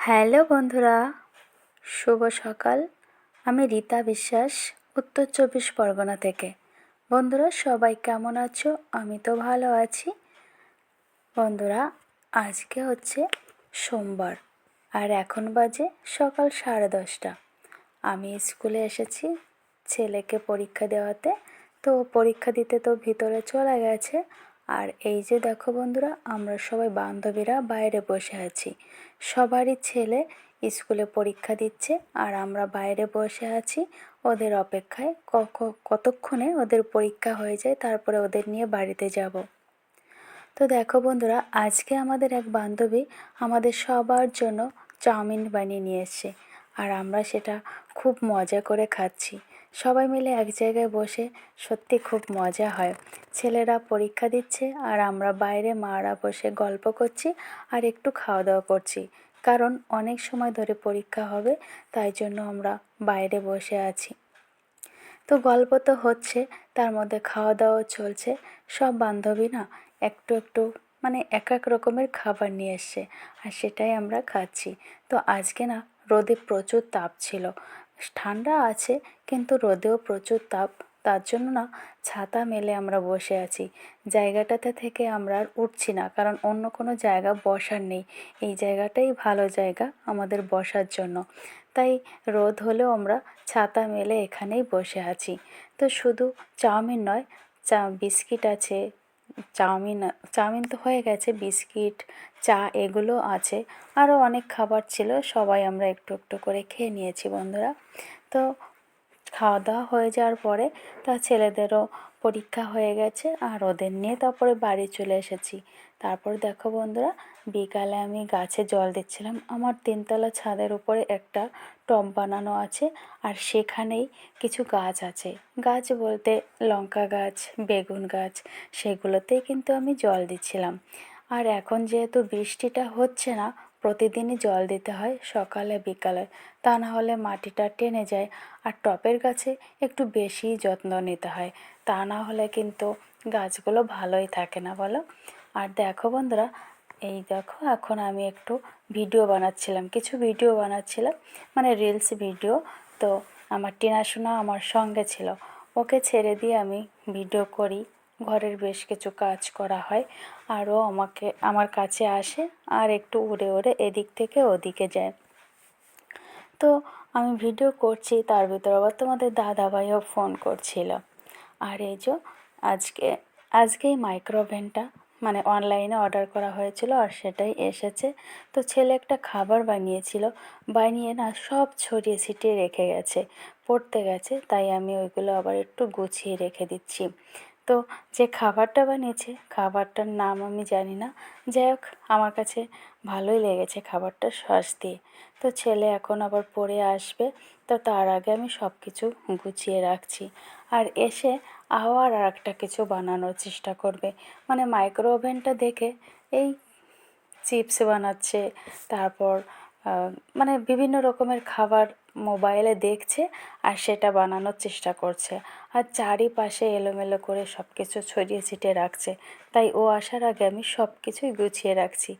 Hello বন্ধুরা, শুভ সকাল। আমি রীতা বিশ্বাস, উত্তর চব্বিশ পরগনা থেকে। বন্ধুরা, সবাই কেমন আছো? আমি তো ভালো আছি। বন্ধুরা, আজকে হচ্ছে সোমবার, আর এখন বাজে সকাল সাড়ে দশটা। আমি স্কুলে এসেছি ছেলেকে পরীক্ষা দেওয়াতে, তো পরীক্ষা দিতে তো ভিতরে চলে গেছে। আর এই যে দেখো বন্ধুরা, আমরা সবাই বান্ধবীরা বাইরে বসে আছি। সবারই ছেলে স্কুলে পরীক্ষা দিচ্ছে আর আমরা বাইরে বসে আছি ওদের অপেক্ষায়। কতক্ষণে ওদের পরীক্ষা হয়ে যায় তারপরে ওদের নিয়ে বাড়িতে যাব। তো দেখো বন্ধুরা, আজকে আমাদের এক বান্ধবী আমাদের সবার জন্য চাউমিন বানিয়ে নিয়ে এসছে আর আমরা সেটা খুব মজা করে খাচ্ছি। সবাই মিলে এক জায়গায় বসে সত্যি খুব মজা হয়। ছেলেরা পরীক্ষা দিচ্ছে আর আমরা বাইরে মারা বসে গল্প করছি আর একটু খাওয়া দাওয়া করছি। কারণ অনেক সময় ধরে পরীক্ষা হবে, তাই জন্য আমরা বাইরে বসে আছি। তো গল্প তো হচ্ছে, তার মধ্যে খাওয়া দাওয়া চলছে। সব বান্ধবী না একটু একটু মানে এক এক রকমের খাবার নিয়ে এসছে আর সেটাই আমরা খাচ্ছি। তো আজকে না রোদে প্রচুর তাপ ছিল। ঠান্ডা আছে, কিন্তু রোদেও প্রচুর তাপ। তার জন্য না, ছাতা মেলে আমরা বসে আছি। জায়গাটাতে থেকে আমরা আর উঠছি না, কারণ অন্য কোনো জায়গা বসার নেই। এই জায়গাটাই ভালো জায়গা আমাদের বসার জন্য। তাই রোদ হলেও আমরা ছাতা মেলে এখানেই বসে আছি। তো শুধু চাউমিন নয়, চা বিস্কিট আছে চাউমিন চাউমিন তো হয়ে গেছে, বিস্কিট, চা এগুলো আছে। আরও অনেক খাবার ছিল, সবাই আমরা একটু একটু করে খেয়ে নিয়েছি বন্ধুরা। তো খাওয়া দাওয়া হয়ে যাওয়ার পরে তা ছেলেদেরও পরীক্ষা হয়ে গেছে আর ওদের নিয়ে তারপরে বাড়ি চলে এসেছি। তারপর দেখো বন্ধুরা, বিকালে আমি গাছে জল দিচ্ছিলাম। আমার তিনতলা ছাদের উপরে একটা টব বানানো আছে আর সেখানেই কিছু গাছ আছে। গাছ বলতে লঙ্কা গাছ, বেগুন গাছ, সেগুলোতেই কিন্তু আমি জল দিচ্ছিলাম। আর এখন যেহেতু বৃষ্টিটা হচ্ছে না প্রতিদিনই জল দিতে হয় সকালে, বিকালে। তা না হলে মাটিটা টেনে যায় আর টপের গাছে একটু বেশি যত্ন নিতে হয়। তা না হলে কিন্তু গাছগুলো ভালোই থাকে না, বলো? আর দেখো বন্ধুরা, এই দেখো, এখন আমি একটু ভিডিও বানাচ্ছিলাম। কিছু ভিডিও বানাচ্ছিলাম মানে রিলস ভিডিও। তো আমার টিনাশোনা আমার সঙ্গে ছিল। ওকে ছেড়ে দিয়ে আমি ভিডিও করি। ঘরের বেশ কিছু কাজ করা হয়। আরও আমাকে, আমার কাছে আসে আর একটু উড়ে উড়ে এদিক থেকে ওদিকে যায়। তো আমি ভিডিও করছি, তার ভিতরে আবার তোমাদের দাদাভাইও ফোন করছিল। আর এই যে আজকে, আজকেই মাইক্রোওভেনটা মানে অনলাইনে অর্ডার করা হয়েছিল আর সেটাই এসেছে। তো ছেলে একটা খাবার বানিয়েছিল, বানিয়ে না সব ছড়িয়ে ছিটিয়ে রেখে গেছে, পড়তে গেছে, তাই আমি ওইগুলো আবার একটু গুছিয়ে রেখে দিচ্ছি। তো যে খাবারটা বানিয়েছে, খাবারটার নাম আমি জানি না। যাই হোক, আমার কাছে ভালোই লেগেছে খাবারটা সস দিয়ে। তো ছেলে এখন আবার পড়ে আসবে, তো তার আগে আমি সব কিছু গুছিয়ে রাখছি। আর এসে আবার আর একটা কিছু বানানোর চেষ্টা করবে। মানে মাইক্রো ওভেনটা দেখে এই চিপস বানাচ্ছে, তারপর মানে বিভিন্ন রকমের খাবার মোবাইলে দেখছে আর সেটা বানানোর চেষ্টা করছে। আর চারিপাশে এলোমেলো করে সব কিছু ছড়িয়ে ছিটিয়ে রাখছে। তাই ও আসার আগে আমি সব কিছুই গুছিয়ে রাখছি।